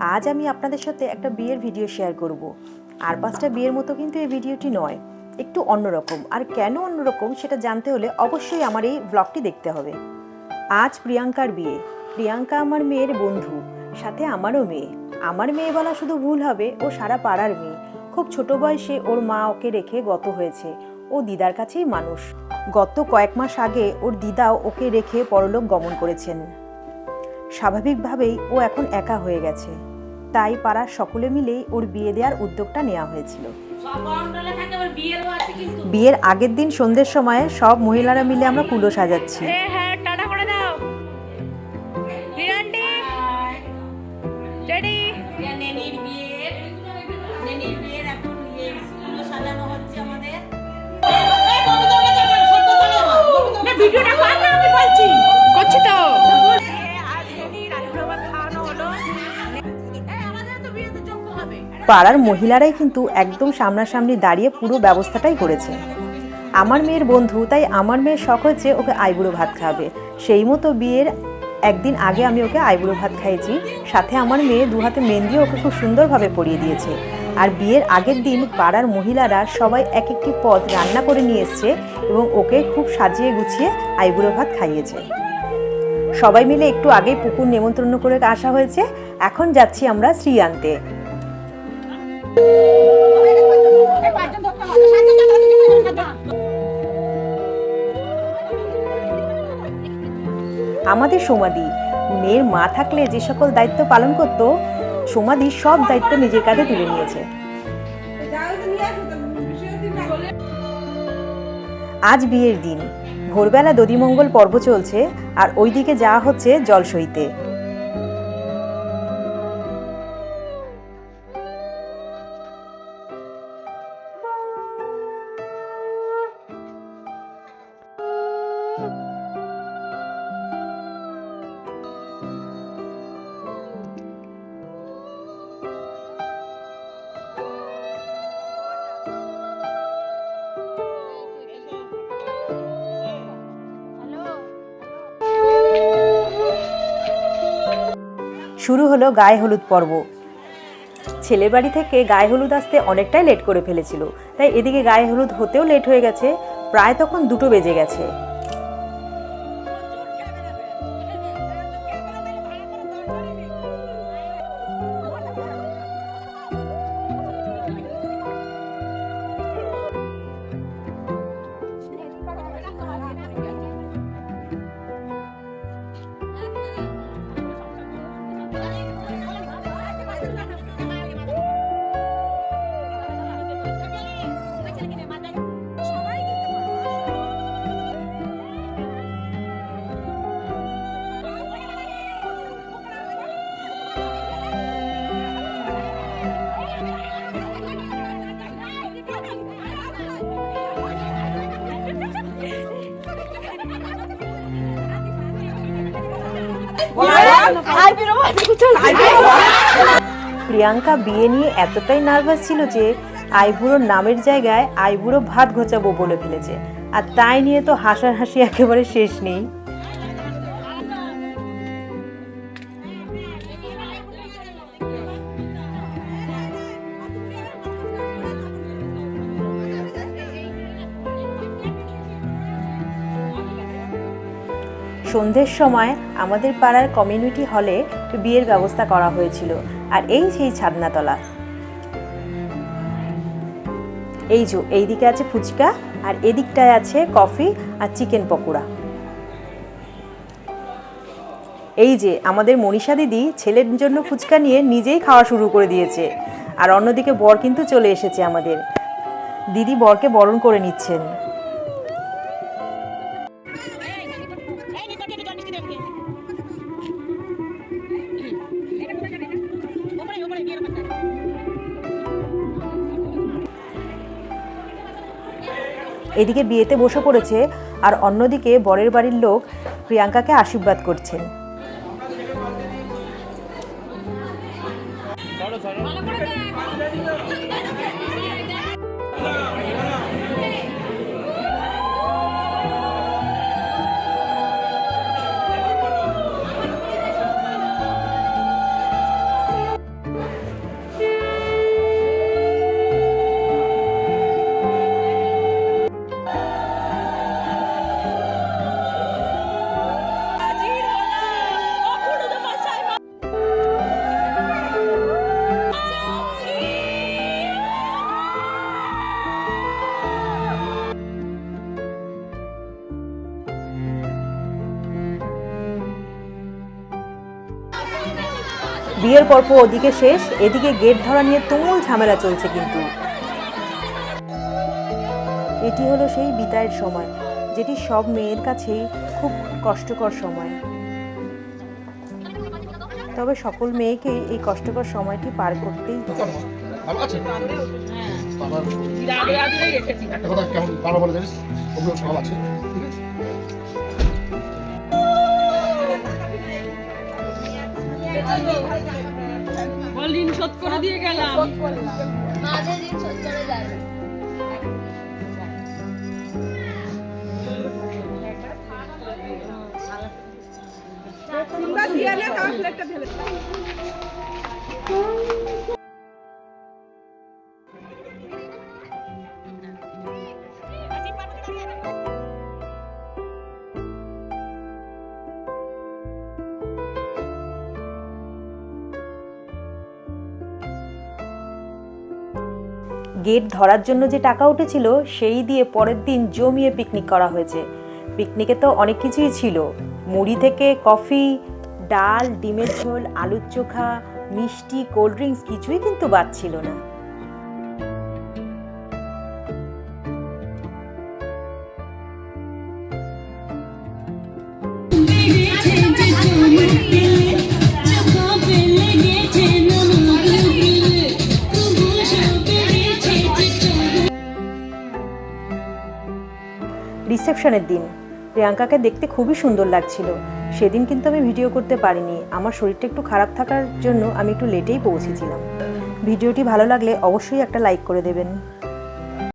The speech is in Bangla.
আজ আমি আপনাদের সাথে একটা বিয়ের ভিডিও শেয়ার করব। আর পাঁচটা বিয়ের মতো কিন্তু এই ভিডিওটি নয়। একটু অন্যরকম। আর কেন অন্যরকম সেটা জানতে হলে অবশ্যই আমার এই ব্লগটি দেখতে হবে। আজ প্রিয়াঙ্কার বিয়ে। প্রিয়াঙ্কা আমার মেয়ের বন্ধু, সাথে আমারও মেয়ে। আমার মেয়ে বলা শুধু ভুল হবে, ও সারা পাড়ার মেয়ে। খুব ছোট বয়সে ওর মা ওকে রেখে গত হয়েছে। ও দিদার কাছেই মানুষ। গত কয়েক মাস আগে ওর দিদাও ওকে রেখে পরলোক গমন করেছেন। স্বাভাবিকভাবেই ও এখন একা হয়ে গেছে তাই পাড়ার সকলে মিলেই ওর বিয়ে দেওয়ার উদ্যোগটা নেওয়া হয়েছিল বিয়ের আগের দিন সন্ধ্যের সময় সব মহিলারা মিলে আমরা কুলো সাজাচ্ছি এ হ্যাঁ টাটা পাড়ার মহিলারাই কিন্তু একদম সামনাসামনি দাঁড়িয়ে পুরো ব্যবস্থাটাই করেছে। আমার মেয়ের বন্ধু, তাই আমার মেয়ের শখ হচ্ছে ওকে আইবুড়ো ভাত খাবে সেই মতো বিয়ের একদিন আগে আমি ওকে আইবুড়ো ভাত খাইয়েছি, সাথে আমার মেয়ে দু হাতে মেহেন্দিও ওকে খুব সুন্দরভাবে পরিয়ে দিয়েছে। আর বিয়ের আগের দিন পাড়ার মহিলারা সবাই এক একটি পদ রান্না করে নিয়ে এসছে এবং ওকে খুব সাজিয়ে গুছিয়ে আইবুড়ো ভাত খাইয়েছে। সবাই মিলে একটু আগেই পুকুর নেমন্ত্রণ করে আসা হয়েছে। এখন যাচ্ছি আমরা শ্রী আনতে আমাদের সমাধি মেয়ের মা থাকলে যে সকল দায়িত্ব পালন করত সমাধি সব দায়িত্ব নিজের কাঁধে তুলে নিয়েছে। আজ বিয়ের দিন। ভোরবেলা দধিমঙ্গল পর্ব চলছে, আর ওইদিকে যাওয়া হচ্ছে জল শুরু হলো গায়ে হলুদ পর্ব। ছেলে বাড়ি থেকে গায়ে হলুদ আসতে অনেকটাই লেট করে ফেলেছিল। তাই এদিকে গায়ে হলুদ হতেও লেট হয়ে গেছে। প্রায় তখন দুটো বেজে গেছে। প্রিয়াঙ্কা বিয়ে নিয়ে এতটাই নার্ভাস ছিল যে আইবুড়োর নামের জায়গায় আইবুড়ো ভাত ঘোচাবো বলে ফেলেছে। আর তাই নিয়ে তো হাসার হাসি একেবারে শেষ নেই। সন্ধ্যের সময় আমাদের পাড়ার কমিউনিটি হলে বিয়ের ব্যবস্থা করা হয়েছিল। আর এই সেই ছাদনাতলা। এই যে এইদিকে আছে ফুচকা, আর এদিকটায় আছে কফি আর চিকেন পকোড়া। এই যে, আমাদের মনীষা দিদি ছেলের জন্য ফুচকা নিয়ে নিজেই খাওয়া শুরু করে দিয়েছে। আর অন্যদিকে বর কিন্তু চলে এসেছে আমাদের। দিদি বরকে বরণ করে নিচ্ছেন। এদিকে বিয়েতে বসে পড়েছে আর অন্যদিকে বরের বাড়ির লোক প্রিয়াঙ্কাকে আশীর্বাদ করছেন। বিয়ের পর্ব ওদিকে শেষ, এদিকে গেট ধরা নিয়ে তুমুল ঝামেলা চলছে কিন্তু। এটি হলো সেই বিদায়ের সময়, যেটি সব মেয়ের কাছেই খুব কষ্টকর সময়। তবে সকল মেয়েকে এই কষ্টকর সময়টি পার করতেই হবে। বল ঋণ শোধ করে দিয়ে গেলাম। মাঝে দিন শোধ করে যাবে তোমরা দিয়ে নে তার প্লেটটা ঢেলে গেট ধরার জন্য যে টাকা উঠেছিল, সেই দিয়ে পরের দিন জমিয়ে পিকনিক করা হয়েছে। পিকনিকে তো অনেক কিছুই ছিল। মুড়ি থেকে কফি ডাল, ডিমের ঝোল, আলুর চোখা, মিষ্টি কোল্ড ড্রিঙ্কস কিছুই কিন্তু বাদ ছিল না। রিসেপশনের দিন। প্রিয়াঙ্কাকে দেখতে খুবই সুন্দর লাগছিল। সেদিন কিন্তু আমি ভিডিও করতে পারিনি। আমার শরীরটা একটু খারাপ থাকার জন্য আমি একটু লেটেই পৌঁছেছিলাম। ভিডিওটি ভালো লাগলে অবশ্যই একটা লাইক করে দেবেন।